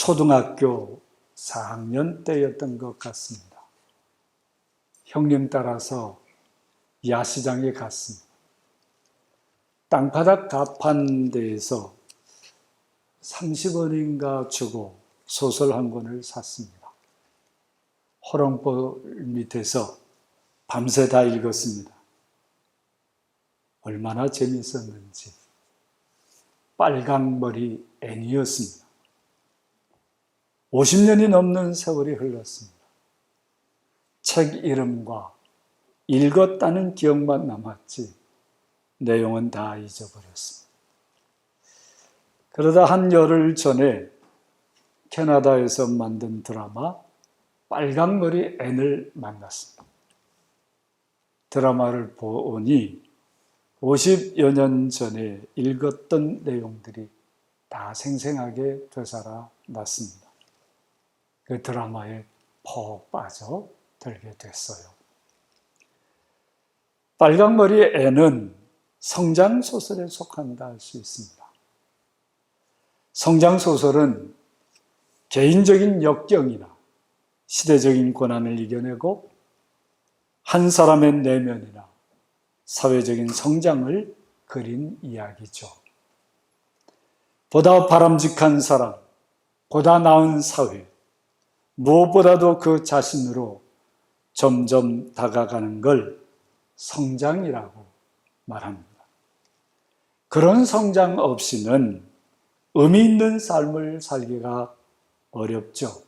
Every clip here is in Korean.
초등학교 4학년 때였던 것 같습니다. 형님 따라서 야시장에 갔습니다. 땅바닥 가판대에서 30원인가 주고 소설 한 권을 샀습니다. 호롱불 밑에서 밤새 다 읽었습니다. 얼마나 재밌었는지. 빨강머리 애니였습니다. 50년이 넘는 세월이 흘렀습니다. 책 이름과 읽었다는 기억만 남았지 내용은 다 잊어버렸습니다. 그러다 한 열흘 전에 캐나다에서 만든 드라마 빨강머리 앤을 만났습니다. 드라마를 보니 50여 년 전에 읽었던 내용들이 다 생생하게 되살아났습니다. 그 드라마에 푹 빠져 들게 됐어요. 빨강머리 애는 성장소설에 속한다 할 수 있습니다. 성장소설은 개인적인 역경이나 시대적인 고난을 이겨내고 한 사람의 내면이나 사회적인 성장을 그린 이야기죠. 보다 바람직한 사람, 보다 나은 사회, 무엇보다도 그 자신으로 점점 다가가는 걸 성장이라고 말합니다. 그런 성장 없이는 의미 있는 삶을 살기가 어렵죠.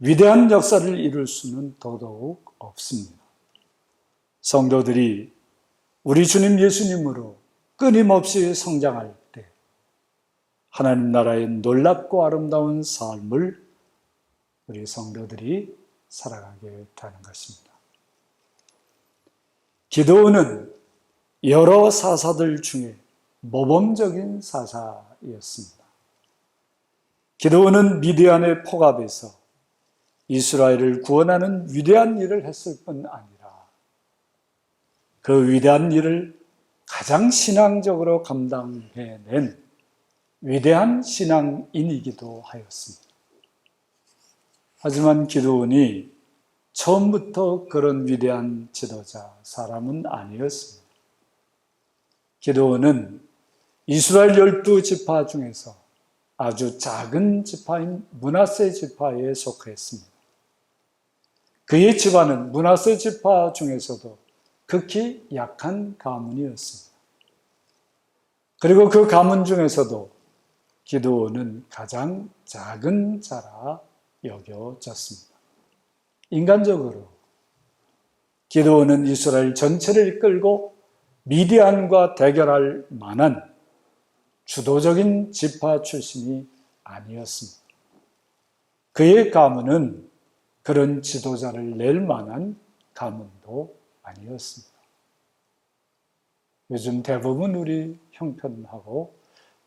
위대한 역사를 이룰 수는 더더욱 없습니다. 성도들이 우리 주님 예수님으로 끊임없이 성장할 때 하나님 나라의 놀랍고 아름다운 삶을 우리 성도들이 살아가게 되는 것입니다. 기도는 여러 사사들 중에 모범적인 사사였습니다. 기도는 미디안의 포갑에서 이스라엘을 구원하는 위대한 일을 했을 뿐 아니라 그 위대한 일을 가장 신앙적으로 감당해낸 위대한 신앙인이기도 하였습니다. 하지만 기도원이 처음부터 그런 위대한 지도자, 사람은 아니었습니다. 기도원은 이스라엘 열두 지파 중에서 아주 작은 지파인 문하세 지파에 속했습니다. 그의 집안은 문하세 지파 중에서도 극히 약한 가문이었습니다. 그리고 그 가문 중에서도 기도원은 가장 작은 자라 여겨졌습니다. 인간적으로 기도원은 이스라엘 전체를 이끌고 미디안과 대결할 만한 주도적인 지파 출신이 아니었습니다. 그의 가문은 그런 지도자를 낼 만한 가문도 아니었습니다. 요즘 대부분 우리 형편하고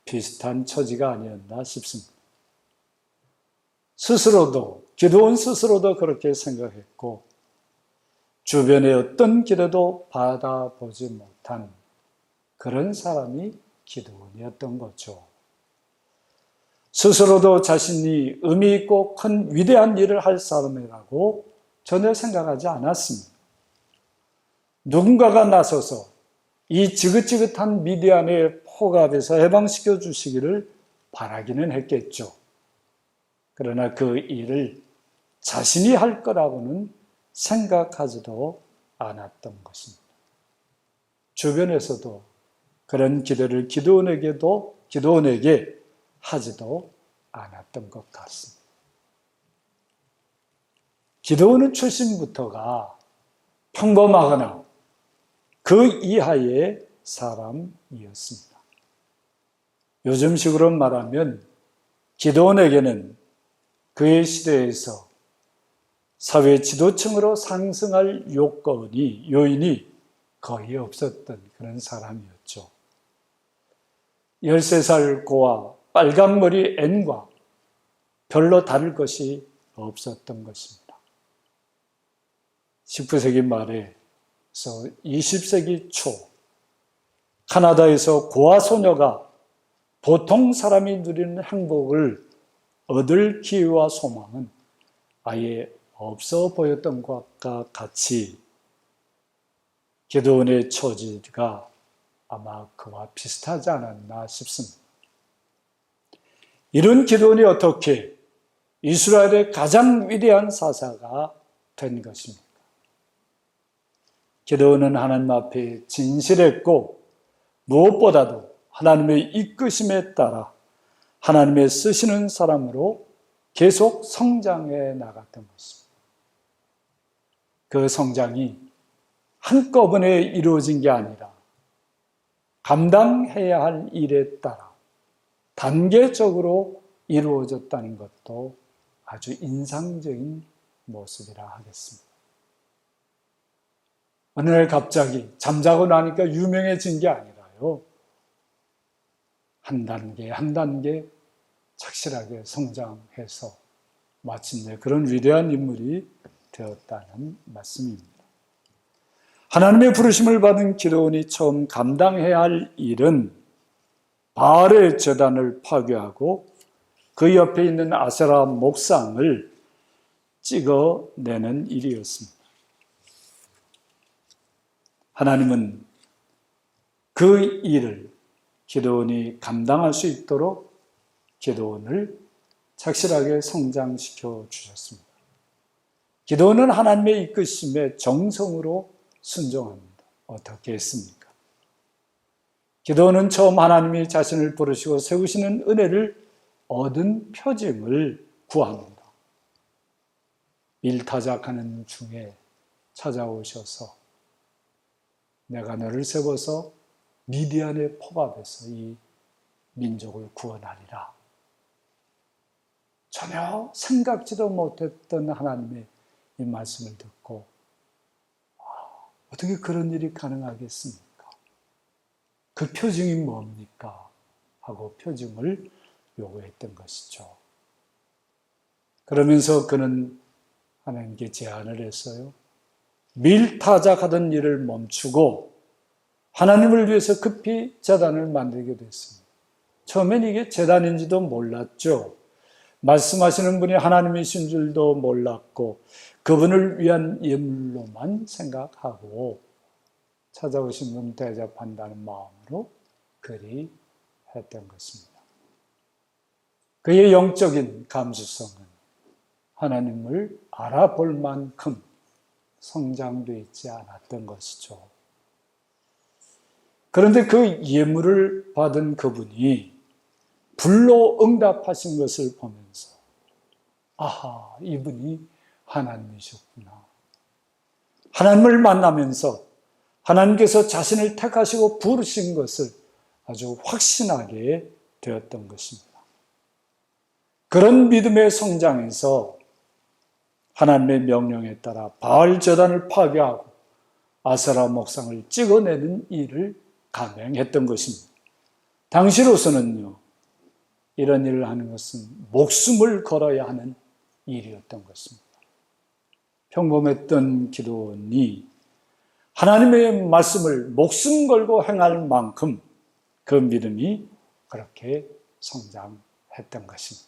비슷한 처지가 아니었나 싶습니다. 스스로도, 기도원 스스로도 그렇게 생각했고, 주변의 어떤 기도도 받아보지 못한 그런 사람이 기도원이었던 거죠. 스스로도 자신이 의미 있고 큰 위대한 일을 할 사람이라고 전혀 생각하지 않았습니다. 누군가가 나서서 이 지긋지긋한 미디안의 포갑에서 해방시켜 주시기를 바라기는 했겠죠. 그러나 그 일을 자신이 할 거라고는 생각하지도 않았던 것입니다. 주변에서도 그런 기도를 기도원에게도 기도원에게 하지도 않았던 것 같습니다. 기도원은 출신부터가 평범하거나 그 이하의 사람이었습니다. 요즘식으로 말하면 기도원에게는 그의 시대에서 사회 지도층으로 상승할 요건이, 요인이 거의 없었던 그런 사람이었죠. 13살 고와 빨간머리 앤과 별로 다를 것이 없었던 것입니다. 19세기 말에 20세기 초 카나다에서 고아 소녀가 보통 사람이 누리는 행복을 얻을 기회와 소망은 아예 없어 보였던 것과 같이 기도원의 처지가 아마 그와 비슷하지 않았나 싶습니다. 이런 기도원이 어떻게 이스라엘의 가장 위대한 사사가 된 것입니까? 기도원은 하나님 앞에 진실했고 무엇보다도 하나님의 이끄심에 따라 하나님의 쓰시는 사람으로 계속 성장해 나갔던 것입니다. 그 성장이 한꺼번에 이루어진 게 아니라 감당해야 할 일에 따라 단계적으로 이루어졌다는 것도 아주 인상적인 모습이라 하겠습니다. 어느 날 갑자기 잠자고 나니까 유명해진 게 아니라요. 한 단계 한 단계 착실하게 성장해서 마침내 그런 위대한 인물이 되었다는 말씀입니다. 하나님의 부르심을 받은 기도원이 처음 감당해야 할 일은 바알의 재단을 파괴하고 그 옆에 있는 아세라 목상을 찍어내는 일이었습니다. 하나님은 그 일을 기도원이 감당할 수 있도록 기도원을 착실하게 성장시켜 주셨습니다. 기도원은 하나님의 이끄심에 정성으로 순종합니다. 어떻게 했습니까? 기도원은 처음 하나님이 자신을 부르시고 세우시는 은혜를 얻은 표징을 구합니다. 일타작하는 중에 찾아오셔서 내가 너를 세워서 미디안의 포갑에서 이 민족을 구원하리라. 전혀 생각지도 못했던 하나님의 이 말씀을 듣고 아, 어떻게 그런 일이 가능하겠습니까? 그 표징이 뭡니까? 하고 표징을 요구했던 것이죠. 그러면서 그는 하나님께 제안을 했어요. 밀타작하던 일을 멈추고 하나님을 위해서 급히 재단을 만들게 됐습니다. 처음엔 이게 재단인지도 몰랐죠. 말씀하시는 분이 하나님이신 줄도 몰랐고 그분을 위한 예물로만 생각하고 찾아오신 분 대접한다는 마음으로 그리 했던 것입니다. 그의 영적인 감수성은 하나님을 알아볼 만큼 성장되어 있지 않았던 것이죠. 그런데 그 예물을 받은 그분이 불로 응답하신 것을 보면서 아하, 이분이 하나님이셨구나. 하나님을 만나면서 하나님께서 자신을 택하시고 부르신 것을 아주 확신하게 되었던 것입니다. 그런 믿음의 성장에서 하나님의 명령에 따라 바알 재단을 파괴하고 아세라 목상을 찍어내는 일을 감행했던 것입니다. 당시로서는요, 이런 일을 하는 것은 목숨을 걸어야 하는 일이었던 것입니다. 평범했던 기도원이 하나님의 말씀을 목숨 걸고 행할 만큼 그 믿음이 그렇게 성장했던 것입니다.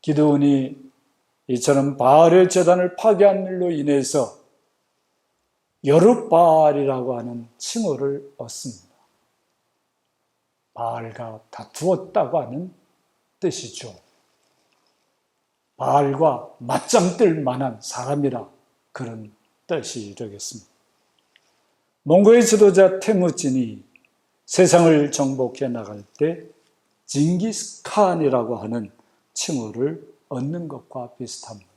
기도원이 이처럼 바알의 재단을 파괴한 일로 인해서 여룻바알이라고 하는 칭호를 얻습니다. 바알과 다투었다고 하는 뜻이죠. 바알과 맞짱 뜰 만한 사람이라 그런 뜻이 되겠습니다. 몽고의 지도자 테무진이 세상을 정복해 나갈 때 징기스칸이라고 하는 칭호를 얻는 것과 비슷합니다.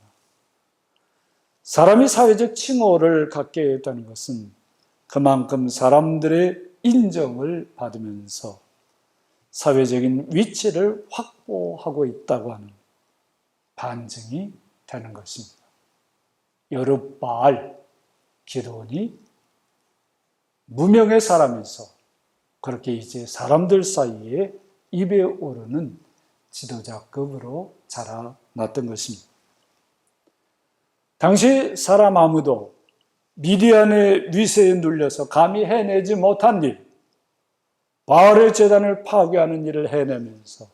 사람이 사회적 칭호를 갖게 됐다는 것은 그만큼 사람들의 인정을 받으면서 사회적인 위치를 확보하고 있다고 하는 반증이 되는 것입니다. 여룻바알 기도원이 무명의 사람에서 그렇게 이제 사람들 사이에 입에 오르는 지도자급으로 자라났던 것입니다. 당시 사람 아무도 미디안의 위세에 눌려서 감히 해내지 못한 일, 바알의 재단을 파괴하는 일을 해내면서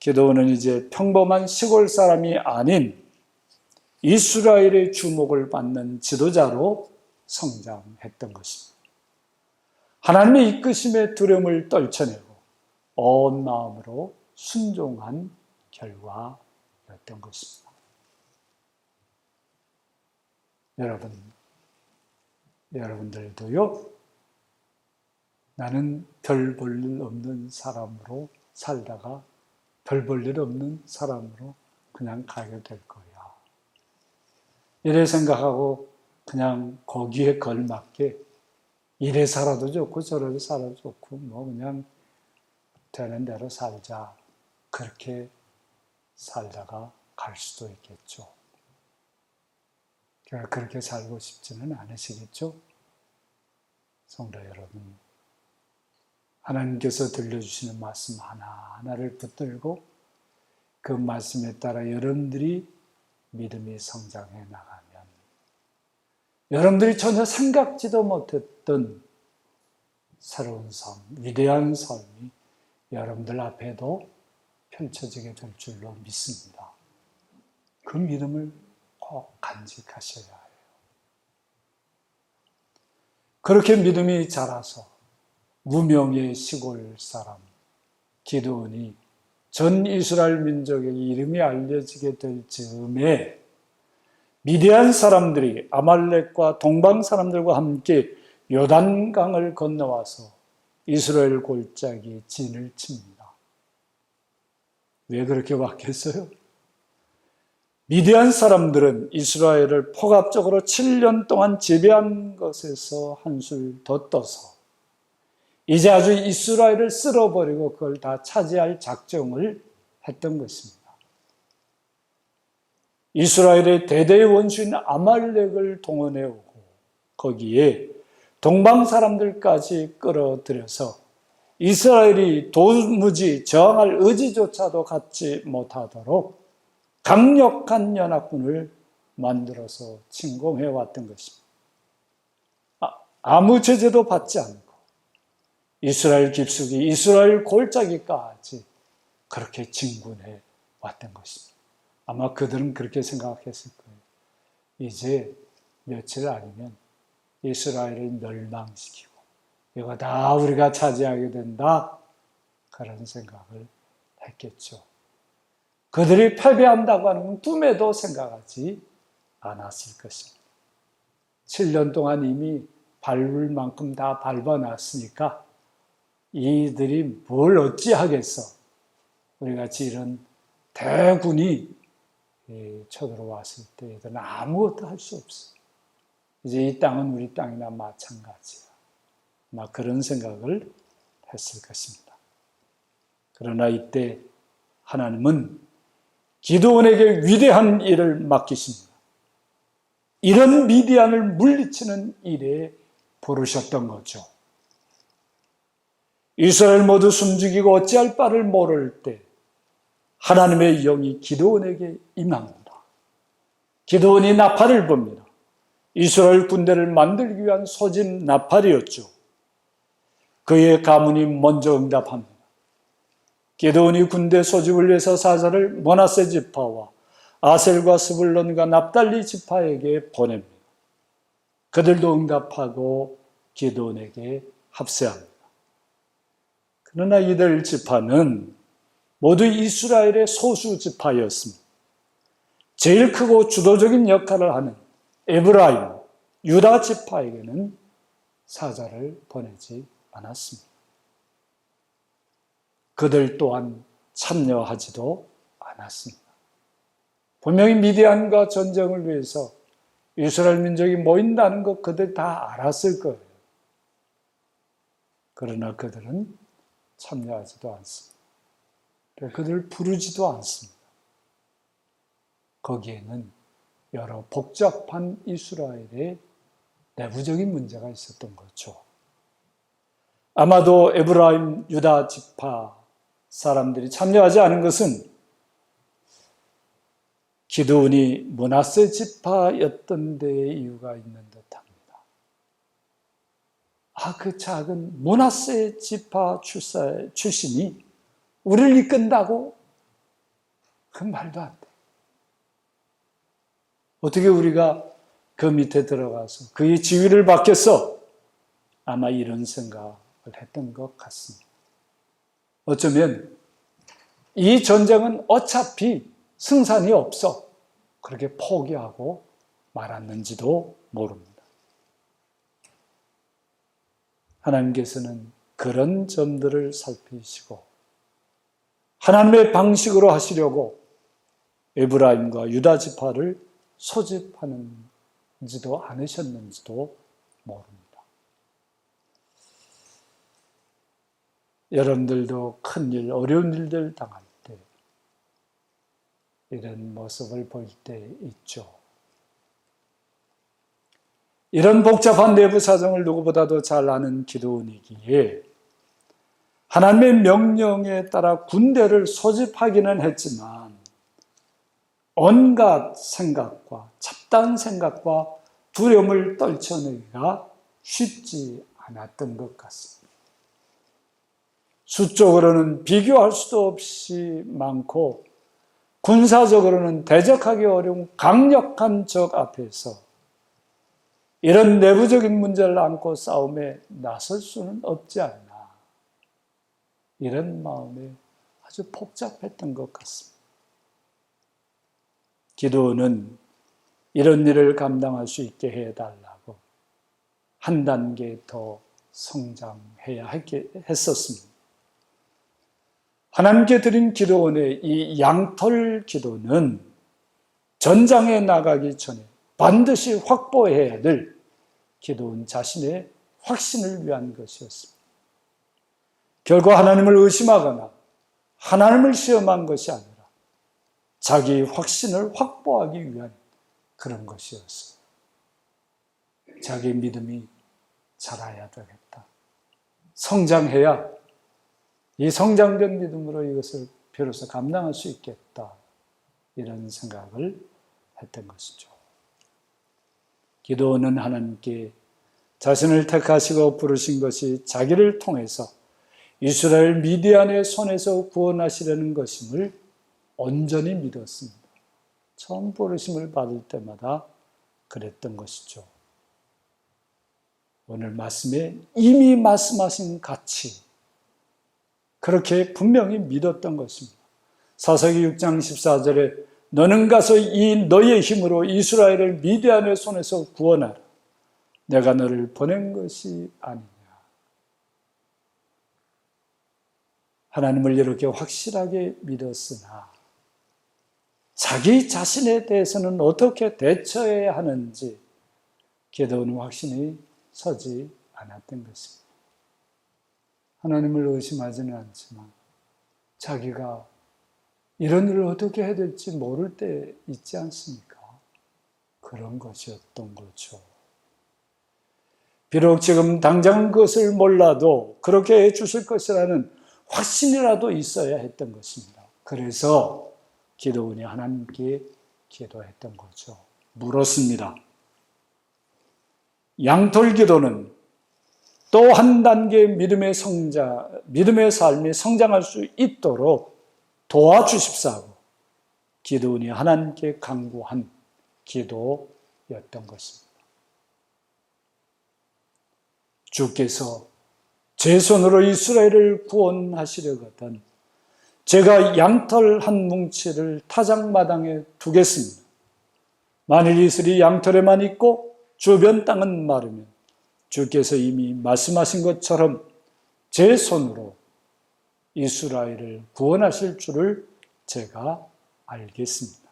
기도원은 이제 평범한 시골 사람이 아닌 이스라엘의 주목을 받는 지도자로 성장했던 것입니다. 하나님의 이끄심에 두려움을 떨쳐내고 온 마음으로 순종한 결과였던 것입니다. 여러분, 여러분들도요, 나는 별 볼 일 없는 사람으로 살다가 별 볼 일 없는 사람으로 그냥 가게 될 거야. 이래 생각하고 그냥 거기에 걸맞게 이래 살아도 좋고 저래 살아도 좋고 뭐 그냥 되는 대로 살자. 그렇게 살다가 갈 수도 있겠죠. 그렇게 살고 싶지는 않으시겠죠? 성도 여러분, 하나님께서 들려주시는 말씀 하나하나를 붙들고 그 말씀에 따라 여러분들이 믿음이 성장해 나가면 여러분들이 전혀 생각지도 못했던 새로운 삶, 위대한 삶이 여러분들 앞에도 펼쳐지게 될 줄로 믿습니다. 그 믿음을 꼭 간직하셔야 해요. 그렇게 믿음이 자라서 무명의 시골 사람 기도원이 전 이스라엘 민족에게 이름이 알려지게 될 즈음에 미디안 사람들이 아말렉과 동방 사람들과 함께 요단강을 건너와서 이스라엘 골짜기 진을 칩니다. 왜 그렇게 왔겠어요? 미디안 사람들은 이스라엘을 포갑적으로 7년 동안 지배한 것에서 한술 더 떠서 이제 아주 이스라엘을 쓸어버리고 그걸 다 차지할 작정을 했던 것입니다. 이스라엘의 대대의 원수인 아말렉을 동원해 오고 거기에 동방 사람들까지 끌어들여서 이스라엘이 도무지 저항할 의지조차도 갖지 못하도록 강력한 연합군을 만들어서 침공해 왔던 것입니다. 아, 아무 제재도 받지 않고 이스라엘 깊숙이 이스라엘 골짜기까지 그렇게 진군해 왔던 것입니다. 아마 그들은 그렇게 생각했을 거예요. 이제 며칠 아니면 이스라엘을 멸망시키고 이거 다 우리가 차지하게 된다. 그런 생각을 했겠죠. 그들이 패배한다고 하는 꿈에도 생각하지 않았을 것입니다. 7년 동안 이미 밟을 만큼 다 밟아놨으니까 이들이 뭘 어찌하겠어. 우리같이 이런 대군이 쳐들어왔을 때 이들은 아무것도 할 수 없어. 이제 이 땅은 우리 땅이나 마찬가지야. 막 그런 생각을 했을 것입니다. 그러나 이때 하나님은 기도원에게 위대한 일을 맡기십니다. 이런 미디안을 물리치는 일에 부르셨던 거죠. 이스라엘 모두 숨죽이고 어찌할 바를 모를 때 하나님의 영이 기도원에게 임합니다. 기도원이 나팔을 봅니다. 이스라엘 군대를 만들기 위한 소집 나팔이었죠. 그의 가문이 먼저 응답합니다. 기도원이 군대 소집을 위해서 사자를 모나세 지파와 아셀과 스불론과 납달리 지파에게 보냅니다. 그들도 응답하고 기도원에게 합세합니다. 그러나 이들 지파는 모두 이스라엘의 소수 지파였습니다. 제일 크고 주도적인 역할을 하는 에브라임, 유다 지파에게는 사자를 보내지 않았습니다. 그들 또한 참여하지도 않았습니다. 분명히 미디안과 전쟁을 위해서 이스라엘 민족이 모인다는 것 그들 다 알았을 거예요. 그러나 그들은 참여하지도 않습니다. 그들을 부르지도 않습니다. 거기에는 여러 복잡한 이스라엘의 내부적인 문제가 있었던 거죠. 아마도 에브라임 유다 지파 사람들이 참여하지 않은 것은 기도원이 문하세 지파였던 데에 이유가 있는 듯합니다. 아, 그 작은 모나스의 지파 출사, 출신이 우리를 이끈다고? 그 말도 안 돼. 어떻게 우리가 그 밑에 들어가서 그의 지위를 받겠어? 아마 이런 생각을 했던 것 같습니다. 어쩌면 이 전쟁은 어차피 승산이 없어. 그렇게 포기하고 말았는지도 모릅니다. 하나님께서는 그런 점들을 살피시고 하나님의 방식으로 하시려고 에브라임과 유다 지파를 소집하는지도 않으셨는지도 모릅니다. 여러분들도 큰 일, 어려운 일들 당할 때 이런 모습을 볼 때 있죠. 이런 복잡한 내부 사정을 누구보다도 잘 아는 기도원이기에 하나님의 명령에 따라 군대를 소집하기는 했지만 온갖 생각과 잡다한 생각과 두려움을 떨쳐내기가 쉽지 않았던 것 같습니다. 수적으로는 비교할 수도 없이 많고 군사적으로는 대적하기 어려운 강력한 적 앞에서 이런 내부적인 문제를 안고 싸움에 나설 수는 없지 않나. 이런 마음에 아주 복잡했던 것 같습니다. 기도는 이런 일을 감당할 수 있게 해달라고 한 단계 더 성장해야 했었습니다. 하나님께 드린 기도원의 이 양털 기도는 전장에 나가기 전에 반드시 확보해야 될 기도원 자신의 확신을 위한 것이었습니다. 결국 하나님을 의심하거나 하나님을 시험한 것이 아니라 자기 확신을 확보하기 위한 그런 것이었어요. 자기 믿음이 자라야 되겠다. 성장해야 이 성장된 믿음으로 이것을 비로소 감당할 수 있겠다. 이런 생각을 했던 것이죠. 기도는 하나님께 자신을 택하시고 부르신 것이 자기를 통해서 이스라엘 미디안의 손에서 구원하시려는 것임을 온전히 믿었습니다. 처음 부르심을 받을 때마다 그랬던 것이죠. 오늘 말씀에 이미 말씀하신 같이 그렇게 분명히 믿었던 것입니다. 사사기 6장 14절에 너는 가서 이 너의 힘으로 이스라엘을 미디안의 손에서 구원하라. 내가 너를 보낸 것이 아니냐. 하나님을 이렇게 확실하게 믿었으나 자기 자신에 대해서는 어떻게 대처해야 하는지 기도는 확신이 서지 않았던 것입니다. 하나님을 의심하지는 않지만 자기가 이런 일을 어떻게 해야 될지 모를 때 있지 않습니까? 그런 것이었던 거죠. 비록 지금 당장 그것을 몰라도 그렇게 해 주실 것이라는 확신이라도 있어야 했던 것입니다. 그래서 기도원이 하나님께 기도했던 거죠. 물었습니다. 양털 기도는 또 한 단계 믿음의 성자, 믿음의 삶이 성장할 수 있도록 도와주십사고 기도원이 하나님께 강구한 기도였던 것입니다. 주께서 제 손으로 이스라엘을 구원하시려거든 제가 양털 한 뭉치를 타작마당에 두겠습니다. 만일 이슬이 양털에만 있고 주변 땅은 마르면 주께서 이미 말씀하신 것처럼 제 손으로 이스라엘을 구원하실 줄을 제가 알겠습니다.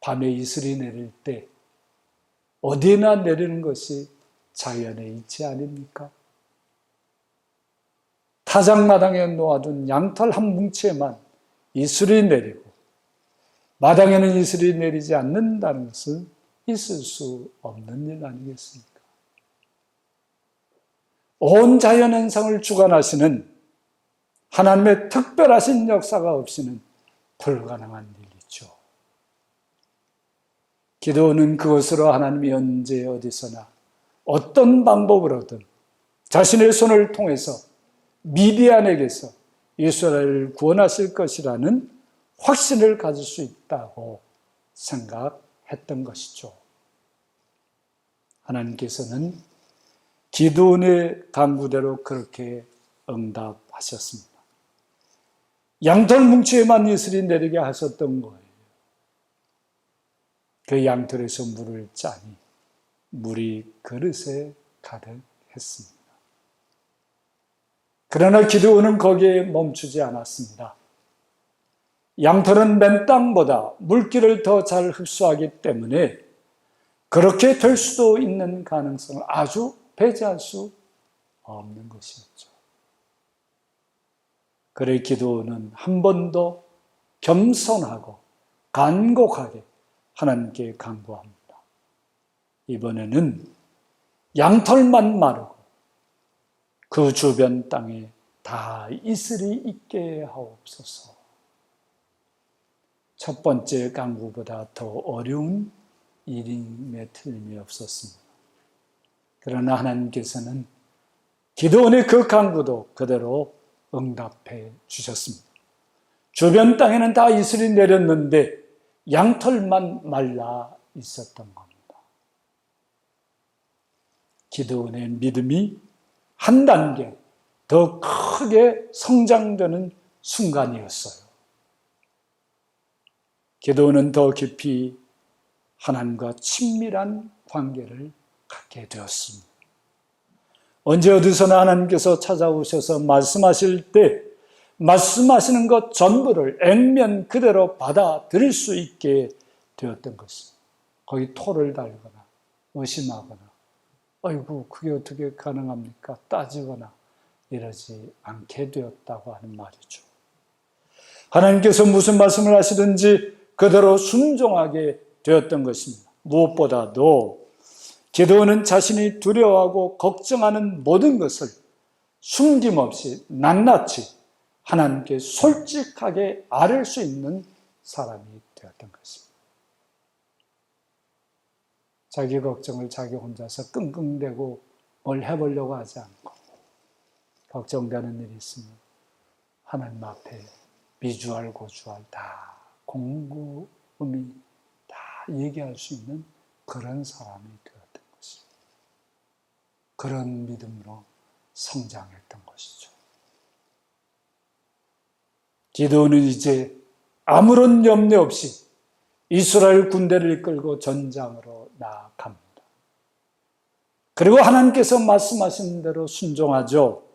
밤에 이슬이 내릴 때 어디나 내리는 것이 자연의 이치 아닙니까? 타작마당에 놓아둔 양털 한 뭉치에만 이슬이 내리고 마당에는 이슬이 내리지 않는다는 것은 있을 수 없는 일 아니겠습니까? 온 자연 현상을 주관하시는 하나님의 특별하신 역사가 없이는 불가능한 일이죠. 기도는 그것으로 하나님이 언제 어디서나 어떤 방법으로든 자신의 손을 통해서 미디안에게서 이스라엘을 구원하실 것이라는 확신을 가질 수 있다고 생각 했던 것이죠. 하나님께서는 기도원의 강구대로 그렇게 응답하셨습니다. 양털 뭉치에만 이슬이 내리게 하셨던 거예요. 그 양털에서 물을 짜니 물이 그릇에 가득했습니다. 그러나 기도원은 거기에 멈추지 않았습니다. 양털은 맨 땅보다 물기를 더 잘 흡수하기 때문에 그렇게 될 수도 있는 가능성을 아주 배제할 수 없는 것이었죠. 그래 기도는 한번더 겸손하고 간곡하게 하나님께 간구합니다. 이번에는 양털만 마르고 그 주변 땅에 다 이슬이 있게 하옵소서. 첫 번째 강구보다 더 어려운 일임에 틀림이 없었습니다. 그러나 하나님께서는 기도원의 그 강구도 그대로 응답해 주셨습니다. 주변 땅에는 다 이슬이 내렸는데 양털만 말라 있었던 겁니다. 기도원의 믿음이 한 단계 더 크게 성장되는 순간이었어요. 기도원은 더 깊이 하나님과 친밀한 관계를 갖게 되었습니다. 언제 어디서나 하나님께서 찾아오셔서 말씀하실 때 말씀하시는 것 전부를 액면 그대로 받아들일 수 있게 되었던 것입니다. 거기 토를 달거나 의심하거나 아이고 그게 어떻게 가능합니까? 따지거나 이러지 않게 되었다고 하는 말이죠. 하나님께서 무슨 말씀을 하시든지 그대로 순종하게 되었던 것입니다. 무엇보다도 기도는 자신이 두려워하고 걱정하는 모든 것을 숨김없이 낱낱이 하나님께 솔직하게 아뢰 수 있는 사람이 되었던 것입니다. 자기 걱정을 자기 혼자서 끙끙대고 뭘 해보려고 하지 않고 걱정되는 일이 있으면 하나님 앞에 미주알 고주알 다 공구음이 다 얘기할 수 있는 그런 사람이 되었던 것입니다. 그런 믿음으로 성장했던 것이죠. 기도는 이제 아무런 염려 없이 이스라엘 군대를 이끌고 전장으로 나아갑니다. 그리고 하나님께서 말씀하신 대로 순종하죠.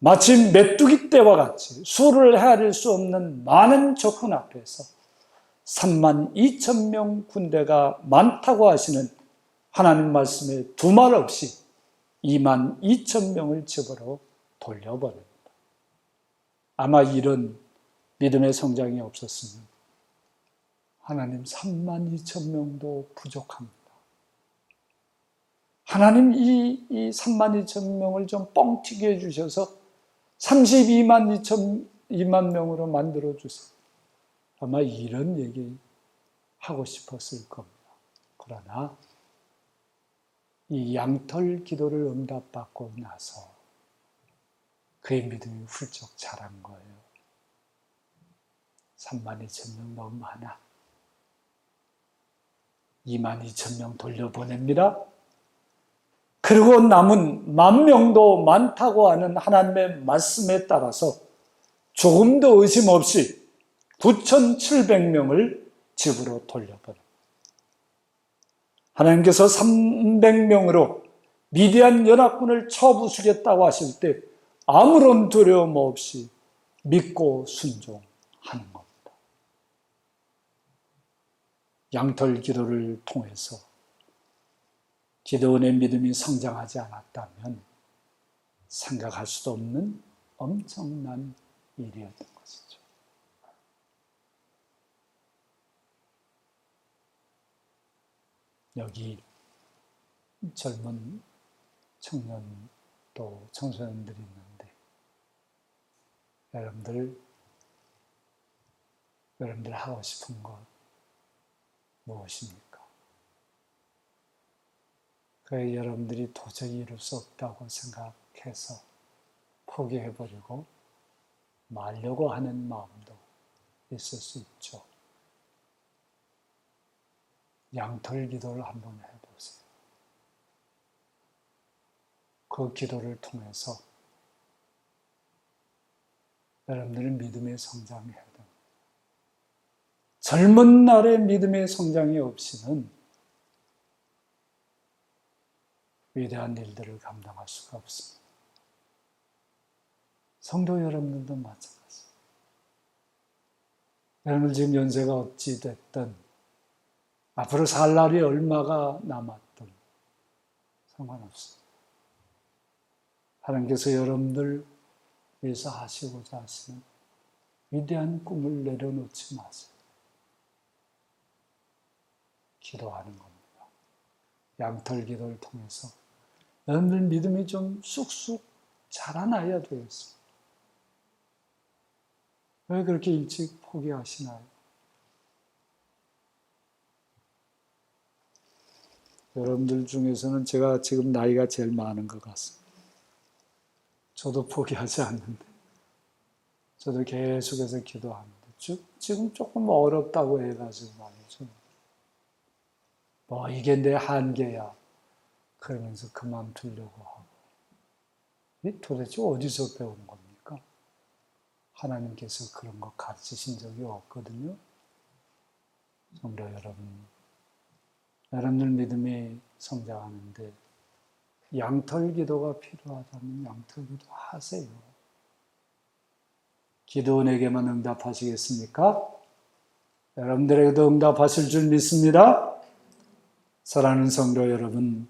마치 메뚜기 떼와 같이 수를 헤아릴 수 없는 많은 적군 앞에서 3만 2천 명 군대가 많다고 하시는 하나님 말씀에 두말 없이 2만 2천 명을 집으로 돌려버립니다. 아마 이런 믿음의 성장이 없었으면 하나님 3만 2천 명도 부족합니다. 하나님 이, 이 3만 2천 명을 좀 뻥튀기 해주셔서 32만 2천, 2만 명으로 만들어 주세요. 아마 이런 얘기 하고 싶었을 겁니다. 그러나 이 양털 기도를 응답받고 나서 그의 믿음이 훌쩍 자란 거예요. 3만 2천 명 너무 많아. 2만 2천 명 돌려보냅니다. 그리고 남은 만 명도 많다고 하는 하나님의 말씀에 따라서 조금 더 의심 없이 9,700명을 집으로 돌려버립니다. 하나님께서 300명으로 미디안 연합군을 쳐부수겠다고 하실 때 아무런 두려움 없이 믿고 순종하는 겁니다. 양털 기도를 통해서 기도원의 믿음이 성장하지 않았다면 생각할 수도 없는 엄청난 일이었던 것이죠. 여기 젊은 청년 또 청소년들이 있는데 여러분들 여러분들 하고 싶은 것 무엇입니까? 그 여러분들이 도저히 이룰 수 없다고 생각해서 포기해버리고 말려고 하는 마음도 있을 수 있죠. 양털 기도를 한번 해보세요. 그 기도를 통해서 여러분들은 믿음의 성장해야 됩니다. 젊은 날의 믿음의 성장이 없이는 위대한 일들을 감당할 수가 없습니다. 성도 여러분들도 마찬가지입니다. 여러분 지금 연세가 어찌 됐든 앞으로 살 날이 얼마가 남았든 상관없습니다. 하나님께서 여러분들 위해서 하시고자 하시는 위대한 꿈을 내려놓지 마세요. 기도하는 겁니다. 양털 기도를 통해서 여러분들 믿음이 좀 쑥쑥 자라나야 되겠습니다. 왜 그렇게 일찍 포기하시나요? 여러분들 중에서는 제가 지금 나이가 제일 많은 것 같습니다. 저도 포기하지 않는데, 저도 계속해서 기도합니다. 지금 조금 어렵다고 해가지고 말이죠. 뭐, 이게 내 한계야. 그러면서 그만 두려고 하고. 이 도대체 어디서 배운 겁니까? 하나님께서 그런 거 가르치신 적이 없거든요. 성도 여러분, 여러분들 믿음이 성장하는데 양털 기도가 필요하다면 양털 기도 하세요. 기도원에게만 응답하시겠습니까? 여러분들에게도 응답하실 줄 믿습니다. 사랑하는 성도 여러분,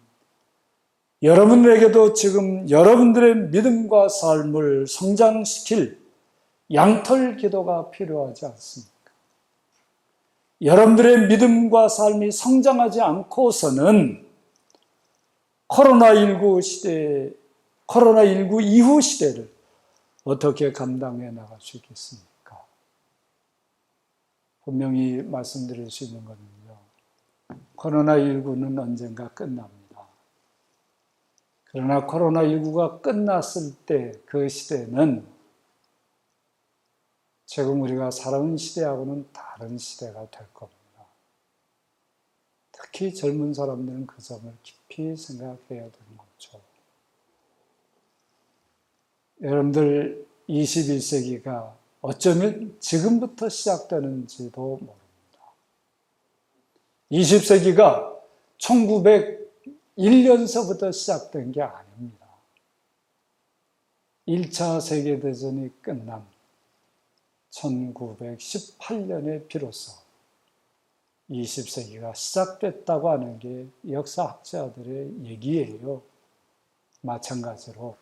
여러분에게도 지금 여러분들의 믿음과 삶을 성장시킬 양털 기도가 필요하지 않습니까? 여러분들의 믿음과 삶이 성장하지 않고서는 코로나19 시대, 코로나19 이후 시대를 어떻게 감당해 나갈 수 있겠습니까? 분명히 말씀드릴 수 있는 거는요. 코로나19는 언젠가 끝납니다. 그러나 코로나19가 끝났을 때 그 시대는 지금 우리가 살아온 시대하고는 다른 시대가 될 겁니다. 특히 젊은 사람들은 그 점을 깊이 생각해야 되는 거죠. 여러분들 21세기가 어쩌면 지금부터 시작되는지도 모릅니다. 20세기가 1901년서부터 시작된 게 아닙니다. 1차 세계대전이 끝난 1918년에 비로소 20세기가 시작됐다고 하는 게 역사학자들의 얘기예요. 마찬가지로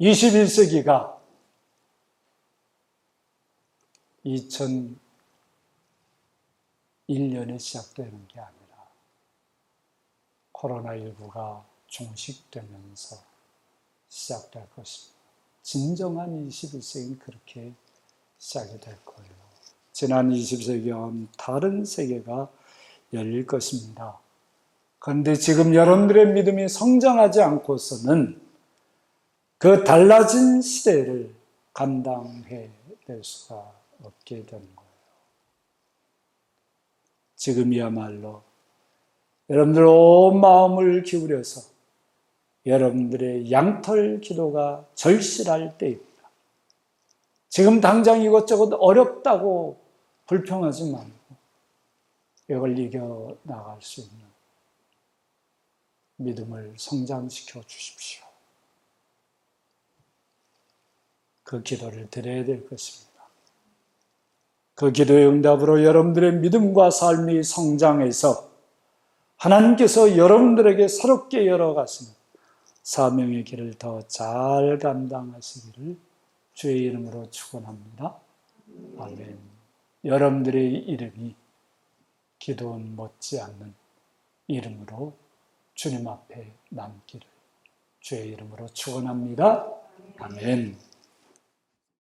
21세기가 2001년에 시작되는 게 아니라 코로나19가 종식되면서 시작될 것입니다. 진정한 21세기는 그렇게 시작이 될 거예요. 지난 20세기와는 다른 세계가 열릴 것입니다. 그런데 지금 여러분들의 믿음이 성장하지 않고서는 그 달라진 시대를 감당해 낼 수가 없게 되는 거예요. 지금이야말로 여러분들 온 마음을 기울여서 여러분들의 양털 기도가 절실할 때입니다. 지금 당장 이것저것 어렵다고 불평하지 말고 이걸 이겨 나갈 수 있는 믿음을 성장시켜 주십시오. 그 기도를 드려야 될 것입니다. 그 기도의 응답으로 여러분들의 믿음과 삶이 성장해서 하나님께서 여러분들에게 새롭게 열어가시는 사명의 길을 더 잘 감당하시기를 주의 이름으로 축원합니다. 아멘. 여러분들의 이름이 기도원 못지않는 이름으로 주님 앞에 남기를 주의 이름으로 축원합니다. 아멘.